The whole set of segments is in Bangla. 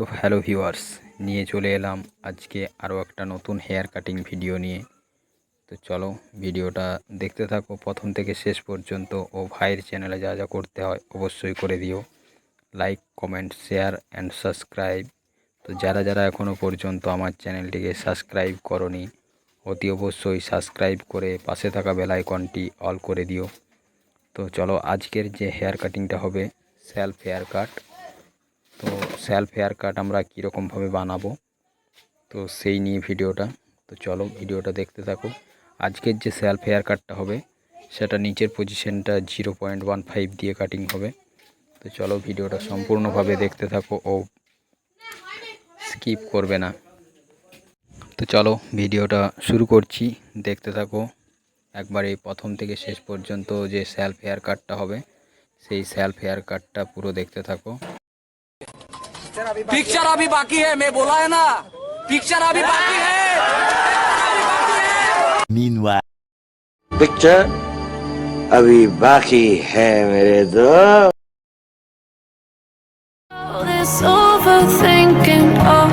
তো হ্যালো ভিউয়ার্স, নিয়ে চলে এলাম আজকে আরও একটা নতুন হেয়ার কাটিং ভিডিও নিয়ে। তো চলো ভিডিওটা দেখতে থাকো, প্রথম থেকে শেষ পর্যন্ত ও ভাইয়ের চ্যানেলে যা যা করতে হয় অবশ্যই করে দিও। Like, comment, share and subscribe. তো যারা যারা এখনও পর্যন্ত আমার চ্যানেলটিকে সাবস্ক্রাইব করনি, অতি অবশ্যই সাবস্ক্রাইব করে পাশে থাকা বেল আইকনটি অল করে দিও। তো চলো আজকের যে হেয়ার কাটিংটা হবে, সেলফ হেয়ার কাট। তো সেলফ হেয়ার কাট আমরা কীরকমভাবে বানাবো? তো সেই নিয়ে ভিডিওটা। তো চলো ভিডিওটা দেখতে থাকো। আজকের যে সেলফ হেয়ার কাটটা হবে, সেটা নিচের পজিশনটা জিরো পয়েন্ট ওয়ান ফাইভ দিয়ে কাটিং হবে। তো চলো ভিডিওটা সম্পূর্ণভাবে দেখতে থাকো ও স্কিপ করবে না। তো চলো ভিডিওটা শুরু করছি। দেখতে থাকো, একবারে প্রথম থেকে শেষ পর্যন্ত যে সেলফ হেয়ার কাটটা হবে, সেই সেলফ হেয়ার কাটটা পুরো দেখতে থাকো। पिक्चर अभी बाकी है मैं बोला है ना पिक्चर अभी बाकी है. पिक्चर अभी बाकी है मेरे दो overthinking, oh,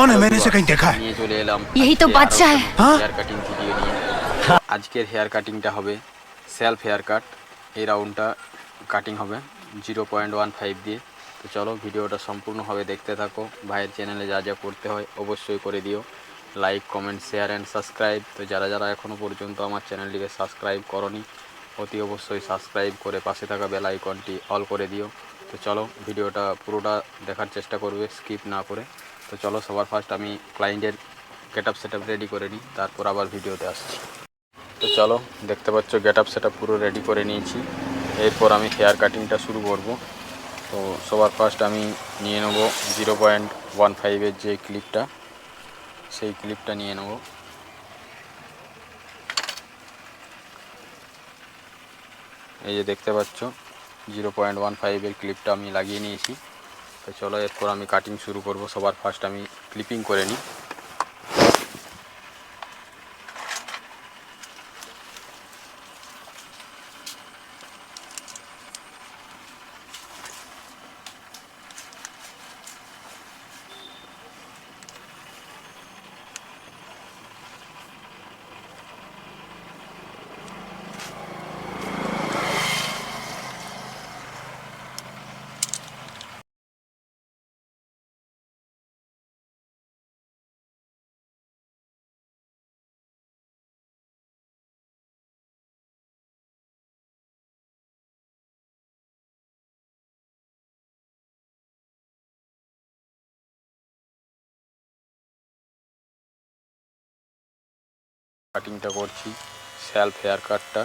অন এমএনএসে কাইন দেখায় নিয়ে চলে এলাম এই তো বাচ্চা হেয়ার কাটিং ভিডিও নিয়ে আজকের হেয়ার কাটিংটা হবে সেলফ হেয়ার কাট এই রাউন্ডটা কাটিং হবে। জিরো পয়েন্ট ওয়ান ফাইভ দিয়ে। তো চলো ভিডিওটা সম্পূর্ণভাবে দেখতে থাকো। ভাইয়ের চ্যানেলে যা যা করতে হয় অবশ্যই করে দিও। Like comment share and subscribe তো যারা যারা এখনও পর্যন্ত আমার চ্যানেলটিকে সাবস্ক্রাইব করনি অতি অবশ্যই সাবস্ক্রাইব করে পাশে থাকা বেল আইকনটি অল করে দিও। তো চলো ভিডিওটা পুরোটা দেখার চেষ্টা করবে। স্কিপ না করে। তো চলো, সবার ফার্স্ট আমি ক্লায়েন্টের গেট আপ সেট রেডি করে নিই, তারপর আবার ভিডিওতে আসছি। তো চলো, দেখতে পাচ্ছ গেট আপ সেট পুরো রেডি করে নিয়েছি। এরপর আমি হেয়ার কাটিংটা শুরু করব। তো সবার ফার্স্ট আমি নিয়ে নেব জিরো পয়েন্ট ওয়ান ফাইভের যে ক্লিপটা সেই ক্লিপটা নিয়ে নেব। এই যে দেখতে পাচ্ছ জিরো পয়েন্ট ওয়ান ফাইভের ক্লিপটা আমি লাগিয়ে নিয়েছি। তো চলো এরপর আমি কাটিং শুরু করব। সবার ফার্স্ট আমি ক্লিপিং করে নিই। কাটিংটা করছি সেলফ হেয়ার কাটটা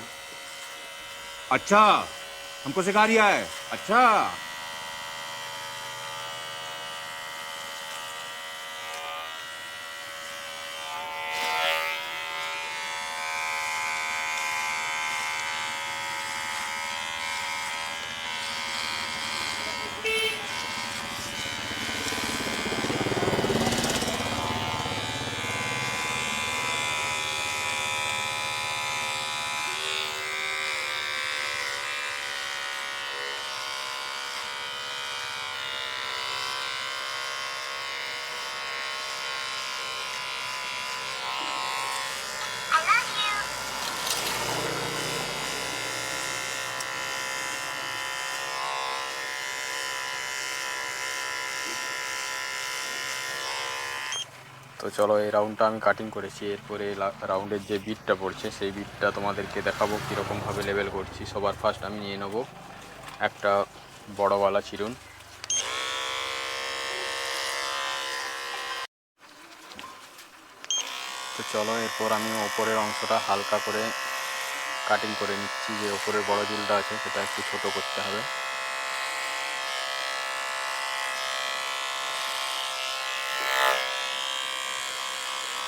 अच्छा हमको सिखा रिया है अच्छा তো চলো এই রাউন্ডটা আমি কাটিং করেছি। এরপরে রাউন্ডের যে বিটটা পড়ছে, সেই বিটটা তোমাদেরকে দেখাবো কীরকমভাবে লেভেল করছি। সবার ফার্স্ট আমি নিয়ে নেব একটা বড়ওয়ালা চিরুন। তো চলো এরপর আমি ওপরের অংশটা হালকা করে কাটিং করে নিচ্ছি। যে ওপরের বড় চুলটা আছে, সেটা একটু ছোট করতে হবে।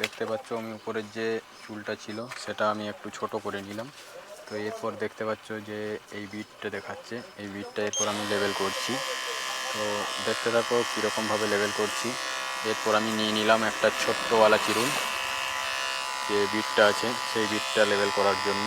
দেখতে পাচ্ছ আমি উপরের যে চুলটা ছিল, সেটা আমি একটু ছোট করে নিলাম। তো এরপর দেখতে পাচ্ছ যে এই বিটটা দেখাচ্ছে। এই বিটটা এরপর আমি লেভেল করছি। তো দেখতে থাকো কীরকমভাবে লেভেল করছি। এরপর আমি নিয়ে নিলাম একটা ছোট্টওয়ালা চিরুন। যে বিটটা আছে, সেই বিটটা লেভেল করার জন্য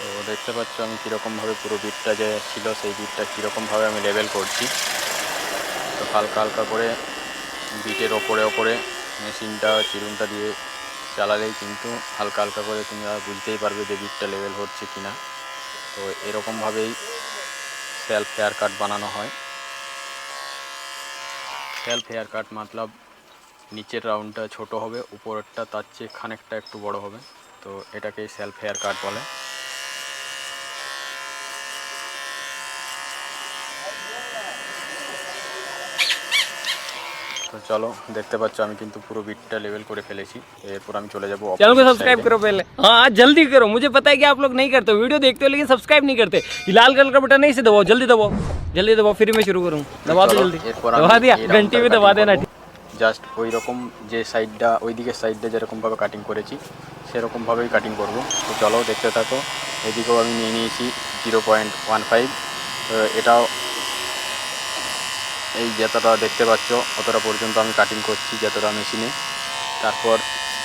তো দেখতে পাচ্ছ আমি কীরকমভাবে পুরো বিটটা যে ছিল, সেই বিটটা কীরকমভাবে আমি লেভেল করছি। তো হালকা হালকা করে বিটের ওপরে ওপরে মেশিনটা চিরুনটা দিয়ে চালালেই কিন্তু হালকা হালকা করে তুমি বুঝতেই পারবে যে বিটটা লেভেল হচ্ছে কি না তো এরকমভাবেই সেলফ হেয়ার কাট বানানো হয়। সেলফ হেয়ার কাট মতলব নিচের রাউন্ডটা ছোট হবে, উপরেরটা তার চেয়ে খানিকটা একটু বড় হবে। তো এটাকেই সেলফ হেয়ার কাট বলে। তো চলো দেখতে পাচ্ছ আমি কিন্তু পুরো বিটটা লেভেল করে ফেলেছি এরপর আমি চলে যাবো चैनल को opposite सब्सक्राइब side এ। करो पहले हाँ जल्दी करो मुझे पता है कि आप लोग नहीं करते हो वीडियो देखते हो लेकिन सब्सक्राइब नहीं करते ये लाल कलर का बटन नहीं से दबाओ जल्दी दबाओ जल्दी दबाओ फिर मैं शुरू करूँ दबा दो চলো, जल्दी এরপর दबा दिया घंटी में दबा देना জাস্ট ওই রকম যে সাইডটা ওই দিকের সাইডটা যেরকমভাবে কাটিং করেছি সেরকমভাবেই কাটিং করব তো চলো দেখতে থাকো এদিকেও আমি নিয়ে নিয়েছি জিরো পয়েন্ট ওয়ান ফাইভ এটাও এই যতটা দেখতে পাচ্ছ, অতটা পর্যন্ত আমি কাটিং করছি যতটা মেশিনে তারপর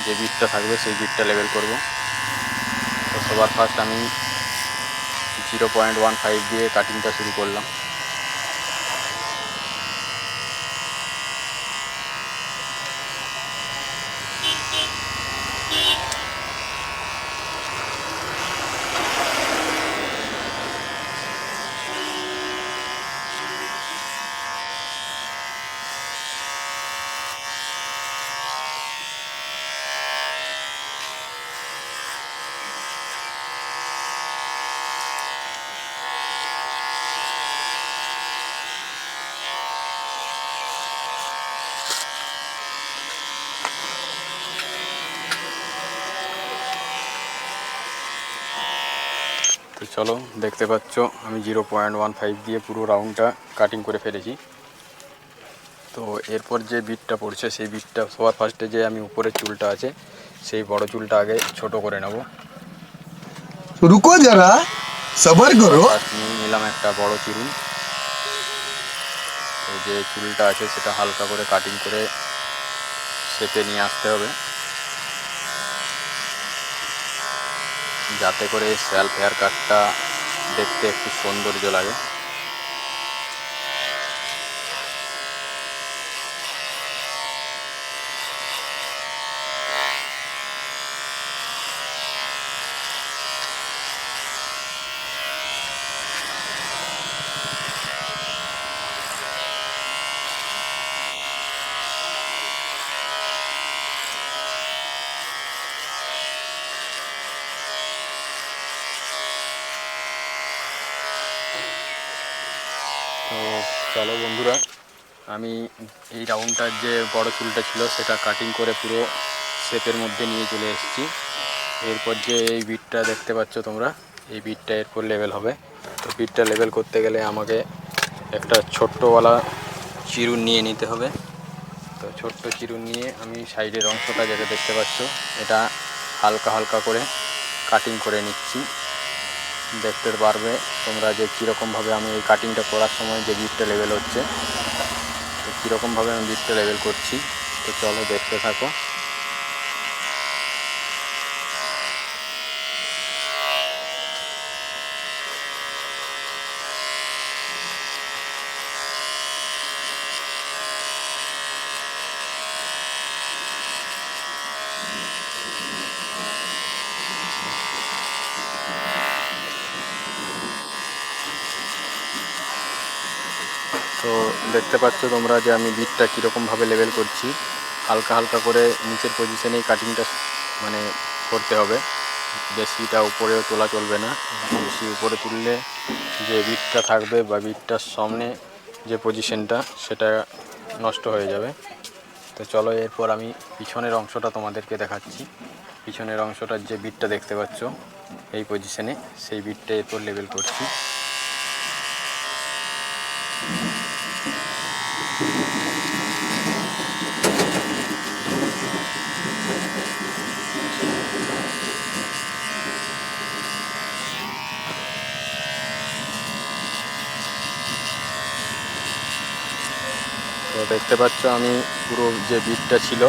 যে বিটটা থাকবে সেই বিটটা লেভেল করব। তো সবার ফার্স্ট আমি জিরো পয়েন্ট ওয়ান ফাইভ দিয়ে কাটিংটা শুরু করলাম। চলো দেখতে পাচ্ছ আমি জিরো পয়েন্ট ওয়ান ফাইভ দিয়ে পুরো রাউন্ডটা কাটিং করে ফেলেছি। তো এরপর যে বিটটা পড়ছে সেই বিটটা সবার ফার্স্টে যে আমি উপরের চুলটা আছে সেই বড় চুলটা আগে ছোট করে নেব। রুকো যারা সবার করো। নিলাম একটা বড় চুল। যে চুলটা আছে সেটা হালকা করে কাটিং করে সেপে নিয়ে আসতে হবে। যাতে করে সেলফ হেয়ার কাটটা দেখতে একটু সৌন্দর্য লাগে তো চলো বন্ধুরা, আমি এই রাউন্ডটার যে বড় চুলটা ছিল সেটা কাটিং করে পুরো শেপের মধ্যে নিয়ে চলে এসেছি। এরপর যে এই বিটটা দেখতে পাচ্ছ তোমরা, এই বিটটা এরপর লেভেল হবে। তো বিটটা লেভেল করতে গেলে আমাকে একটা ছোট্টওয়ালা চিরুন নিয়ে নিতে হবে। তো ছোট্ট চিরুন নিয়ে আমি সাইডের অংশটা যেটা দেখতে পাচ্ছ, এটা হালকা হালকা করে কাটিং করে নিচ্ছি। দেখতে পারবে তোমরা যে কীরকমভাবে আমি এই কাটিংটা করার সময় যে বিটটা লেভেল হচ্ছে, তো কীরকমভাবে আমি বিটটা লেভেল করছি, তো চলো দেখতে থাকো তো দেখতে পাচ্ছ তোমরা যে আমি বিটটা কীরকমভাবে লেভেল করছি। হালকা হালকা করে নিচের পজিশনেই কাটিংটা মানে করতে হবে। বেশিটা উপরেও তোলা চলবে না। বেশি উপরে তুললে যে বিটটা থাকবে বা বিটটার সামনে যে পজিশনটা সেটা নষ্ট হয়ে যাবে। তো চলো এরপর আমি পিছনের অংশটা তোমাদেরকে দেখাচ্ছি। পিছনের অংশটার যে বিটটা দেখতে পাচ্ছ, এই পজিশনে সেই বিটটা এরপর লেবেল করছি। দেখতে পাচ্ছ আমি পুরো যে বিটটা ছিল,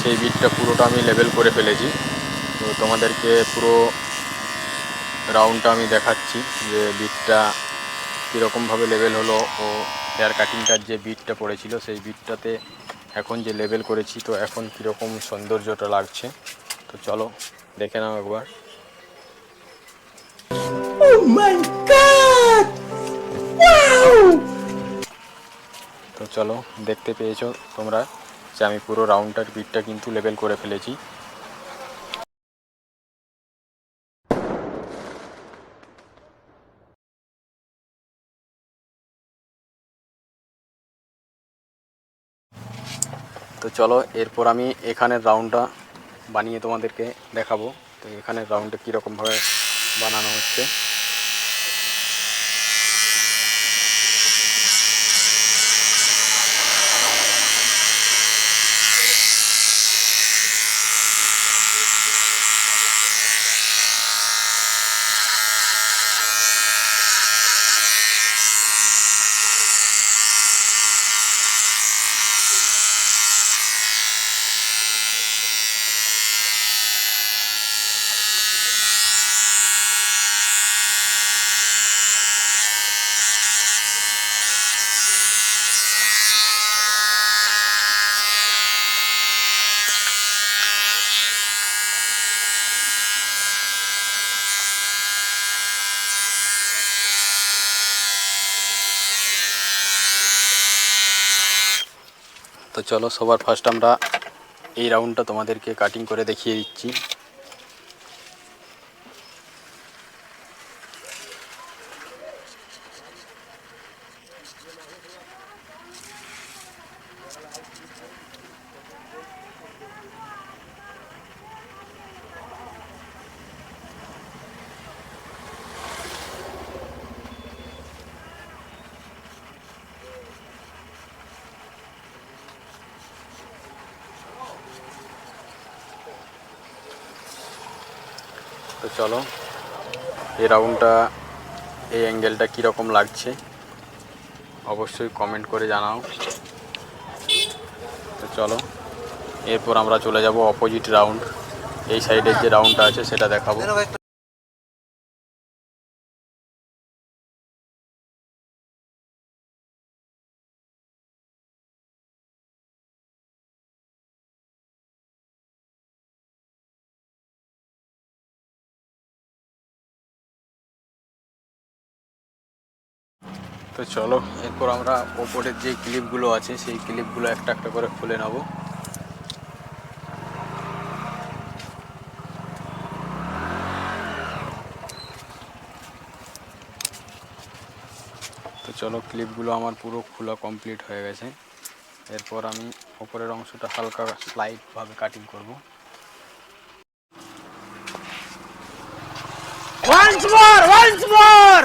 সেই বিটটা পুরোটা আমি লেভেল করে ফেলেছি। তো তোমাদেরকে পুরো রাউন্ডটা আমি দেখাচ্ছি যে বিটটা কীরকমভাবে লেভেল হলো ও হেয়ার কাটিংটার যে বিটটা পড়েছিল, সেই বিটটাতে এখন যে লেভেল করেছি, তো এখন কীরকম সৌন্দর্যটা লাগছে। তো চলো, দেখে নাও একবার। তো চলো, দেখতে পেয়েছ তোমরা যে আমি পুরো রাউন্ডটার বিটটা কিন্তু লেভেল করে ফেলেছি। তো চলো, এরপর আমি এখানের রাউন্ডটা বানিয়ে তোমাদেরকে দেখাবো। তো এখানের রাউন্ডটা কীরকমভাবে বানানো হচ্ছে? তো চলো সবার ফার্স্ট আমরা এই রাউন্ডটা তোমাদেরকে কাটিং করে দেখিয়ে দিচ্ছি। তো চলো, এই রাউন্ডটা এই অ্যাঙ্গেলটা কীরকম লাগছে, অবশ্যই কমেন্ট করে জানাও। তো চলো, এরপর আমরা চলে যাব অপোজিট রাউন্ড এই সাইডের যে রাউন্ডটা আছে, সেটা দেখাবো। তো চলো এরপর আমরা ওপরের যে ক্লিপগুলো আছে সেই ক্লিপগুলো একটা একটা করে খুলে নেব। তো চলো ক্লিপগুলো আমার পুরো খোলা কমপ্লিট হয়ে গেছে। এরপর আমি ওপরের অংশটা হালকা স্লাইটভাবে কাটিং করব। Once more once more!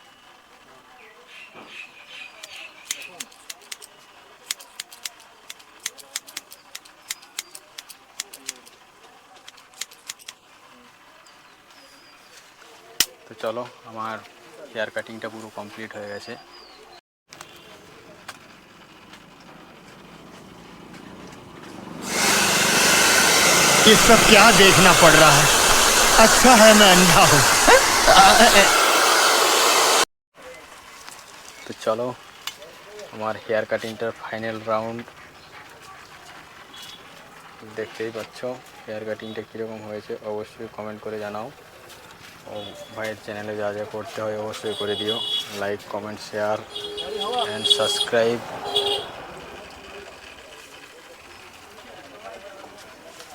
চলো আমার হেয়ার কাটিংটা পুরো কমপ্লিট হয়ে গেছে ये सब क्या देखना पड़ रहा है अच्छा है मैं अंधा हूँ তো চলো আমার হেয়ার কাটিংটার ফাইনাল রাউন্ড দেখতেই পাচ্ছ হেয়ার কাটিংটা কীরকম হয়েছে অবশ্যই কমেন্ট করে জানাও ও ভাইয়ের চ্যানেলে যা যা করতে হয় অবশ্যই করে দিও like comment share and subscribe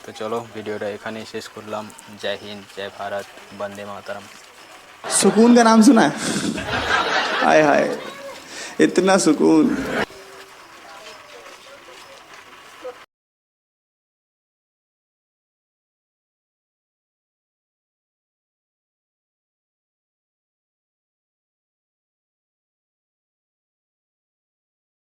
তো চলো ভিডিওটা এখানেই শেষ করলাম জয় হিন্দ জয় ভারত বন্দে মাতারাম सुकून का नाम सुना है हाय हाय इतना सुकून